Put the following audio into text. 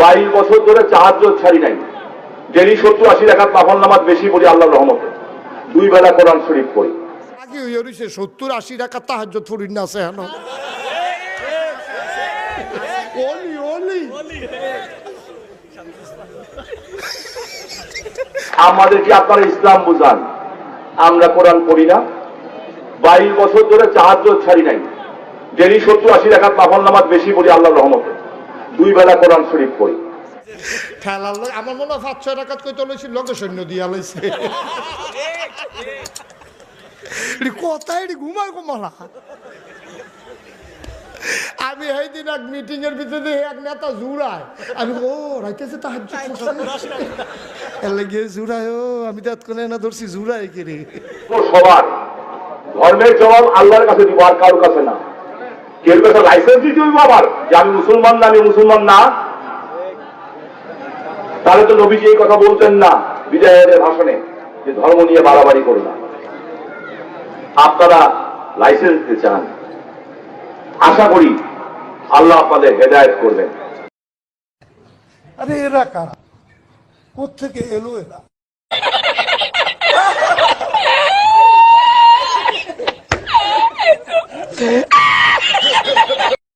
বাইশ বছর ধরে চাহাজ ছাড়ি নাই। ডেলি সত্তর আশি টাকার পাফল নামাজ বেশি পড়ি আল্লাহ রহমতে। দুই বেলা কোরআন শরীফ পড়ি। আগে হইয়া রইছে সত্তর আশি টাকা তাহাজ থরি না আছে হেন ওলি ওলি। আমাদেরকে আপনারা ইসলাম বুঝান? আমরা কোরআন পড়ি না। বাইশ বছর ধরে চাহাজ ছাড়ি নাই। ডেলি সত্তর আশি টাকার পাফল নামাজ বেশি পড়ি আল্লাহ রহমতে। দুই বেলা কোরআন শরীফ পড়ি। আমার মনে হয় পাঁচ ছয় টাকা কইতে লইছি লগে সৈন্য দিয়া লইছে। এটি এটি ঘুমায় ঘুমালা আমি এই দিন এক মিটিং এর ভিতরে এক নেতা জুড়ায়। আমি ও রাইতেছে তাহার এলে গিয়ে জুড়ায় ও আমি তো এতক্ষণে না ধরছি জুড়ায় কে রে? সবার ধর্মের জবাব আল্লাহর কাছে দিব আর কারোর কাছে না। কেউ কাছে লাইসেন্স দিতে হইব আবার? যে আমি মুসলমান না আমি মুসলমান না। তাহলে তো নবীজি এই কথা বলতেন না বিজয়ের ভাষণে যে ধর্ম নিয়ে বাড়াবাড়ি করো না। আপনারা লাইসেন্স দিতে চান। আশা করি আল্লাহ আপনাদের হেদায়ত করবেন। আরে এরা কারা? কোথেকে এলো এরা? Okay.